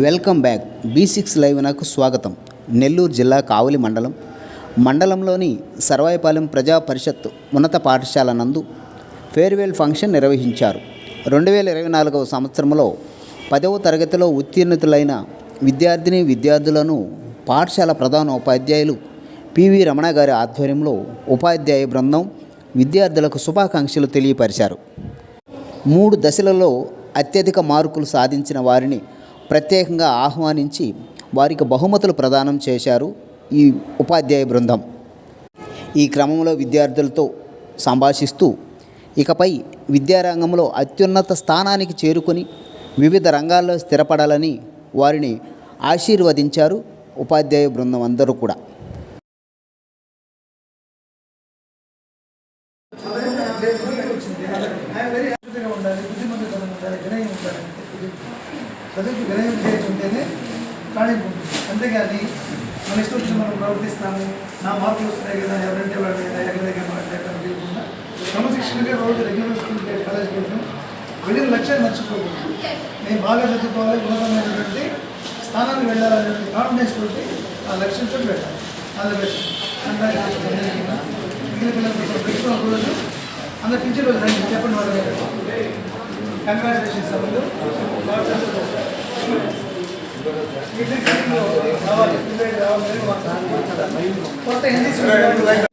Welcome back. B six live నాకు స్వాగతం. నెల్లూరు జిల్లా కావలి మండలం. మండలంలోని సర్వాయిపాలెం ప్రజా పరిషత్ ఉన్నత పాఠశాల నందు ఫేర్వెల్ ఫంక్షన్ నిర్వహించారు. రెండు వేల ఇరవై నాలుగవ సంవత్సరంలో పదవ తరగతిలో ఉత్తీర్ణులైన విద్యార్థిని విద్యార్థులను పాఠశాల ప్రధాన ఉపాధ్యాయులు పివి రమణ గారి ఆధ్వర్యంలో ఉపాధ్యాయ బృందం విద్యార్థులకు శుభాకాంక్షలు తెలియపరిచారు. మూడు దశలలో అత్యధిక మార్కులు సాధించిన వారిని ప్రత్యేకంగా ఆహ్వానించి వారికి బహుమతులు ప్రదానం చేశారు ఈ ఉపాధ్యాయ బృందం. ఈ క్రమంలో విద్యార్థులతో సంభాషిస్తూ ఇకపై విద్యారంగంలో అత్యున్నత స్థానానికి చేరుకొని వివిధ రంగాల్లో స్థిరపడాలని వారిని ఆశీర్వదించారు ఉపాధ్యాయ బృందం అందరూ కూడా. ఉండాలి ఉండాలి చదువుకి వినయం విధేయత ఉంటేనే కాణింపు అంతేగాని మన ఇష్టం వచ్చిన మనం ప్రవర్తిస్తాము నా మార్పులు వస్తున్నాయి కదా ఎవరంటే వాళ్ళు కదా ఎక్కడైనా మాట్లాడటం లేకుండా క్రమశిక్షణగా రోజు రెగ్యులర్ స్కూల్కి కాలేజ్కి వెళ్ళడం వెళ్ళిన లక్ష్యాన్ని మర్చిపోకూడదు. నేను బాగా చదువుకోవాలి ఉన్నతమైనటువంటి స్థానానికి వెళ్ళాలనేటువంటి కాన్ఫిడెన్స్ తోటి ఆ లక్ష్యంతో వెళ్ళాలి. ఆల్ బెస్ట్ మిగిలిన పిల్లలతో పెట్టుకున్న రోజు అందరు టీచర్ రోజు రండి చెప్పండి వాళ్ళు కంగ్రాచులేషన్స్ అవ్వదు కొత్త హిందీ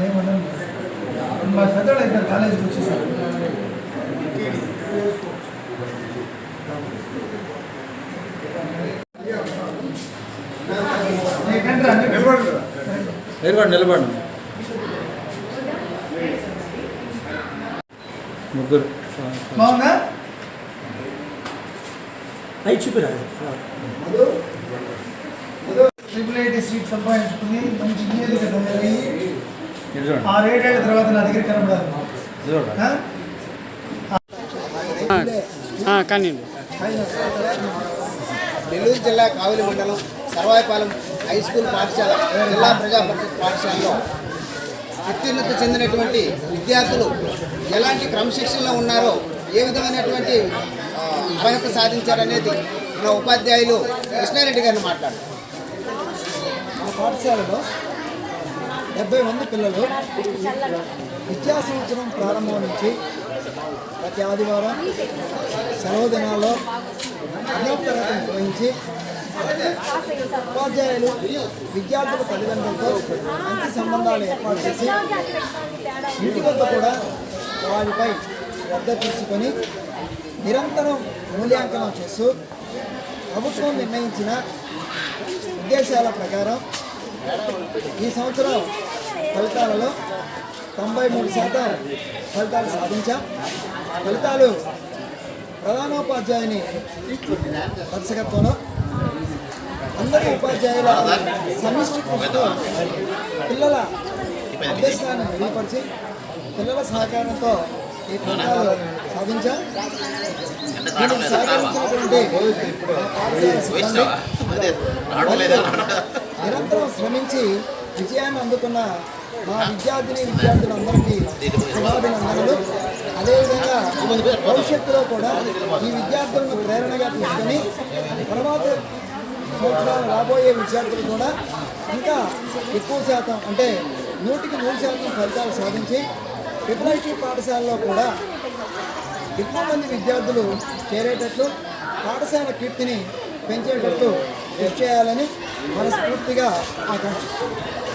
మిమ్మల్ని ఏమన్నాను మా పెద్దవాళ్ళు ఇక్కడ కాలేజీకి వచ్చేసారు. నిలబడి నిలబడి ముగ్గురు. బాగుందా? అవి చూపిరా. ట్రిపుల్ ఐటీ సీట్ సంపాదించుకుని మంచి ఇంజనీరింగ్ తర్వాత నా దగ్గర కనబడాలి? కానీ నెల్లూరు జిల్లా కావలి మండలం సర్వాయిపాలెం హై స్కూల్ పాఠశాల జిల్లా ప్రజా పరిషత్ పాఠశాలలో ఉత్తీర్ణత చెందినటువంటి విద్యార్థులు ఎలాంటి క్రమశిక్షణలో ఉన్నారో ఏ విధమైనటువంటి అర్హత సాధించారనేది మన ఉపాధ్యాయులు కృష్ణారెడ్డి గారిని మాట్లాడారు. పాఠశాలలో డెబ్బై మంది పిల్లలు విద్యా సంవత్సరం ప్రారంభం నుంచి ప్రతి ఆదివారం సెలవు దినాల్లో అన్నో తరగతి నిర్వహించి ఉపాధ్యాయులు విద్యార్థుల తల్లిదండ్రులతో మంచి సంబంధాలు ఏర్పాటు చేసి ఇంటి వద్ద కూడా వారిపై శ్రద్ధ తీసుకొని నిరంతరం మూల్యాంకనం చేస్తూ ప్రభుత్వం నిర్ణయించిన ఉద్దేశాల ప్రకారం ఈ సంవత్సరం ఫలితాలలో తొంభై మూడు శాతం ఫలితాలు సాధించాం. ఫలితాలు ప్రధానోపాధ్యాయుని దర్శకత్వంలో. అందరి ఉపాధ్యాయుల సమిష్టి కృషితో పిల్లల అభ్యసనాన్ని మెరుగుపరిచి పిల్లల సహకారంతో ఈ ఫలితాలు సాధించాం. దీనికి సహకరించినటువంటి పాఠశాల సిబ్బంది నిరంతరం శ్రమించి విజయాన్ని అందుకున్న మా విద్యార్థిని విద్యార్థులందరికీ శుభాభినందనలు. అదేవిధంగా భవిష్యత్తులో కూడా ఈ విద్యార్థులను ప్రేరణగా తీసుకొని తర్వాత సంవత్సరాలు రాబోయే విద్యార్థులు కూడా ఇంకా ఎక్కువ శాతం అంటే నూటికి నూరు శాతం ఫలితాలు సాధించి ప్రిపరేటరీ పాఠశాలలో కూడా ఎక్కువ మంది విద్యార్థులు చేరేటట్లు పాఠశాల కీర్తిని పెంచేటట్లు కృషి చేయాలని మనస్ఫూర్తిగా ఆకాంక్షిస్తున్నాను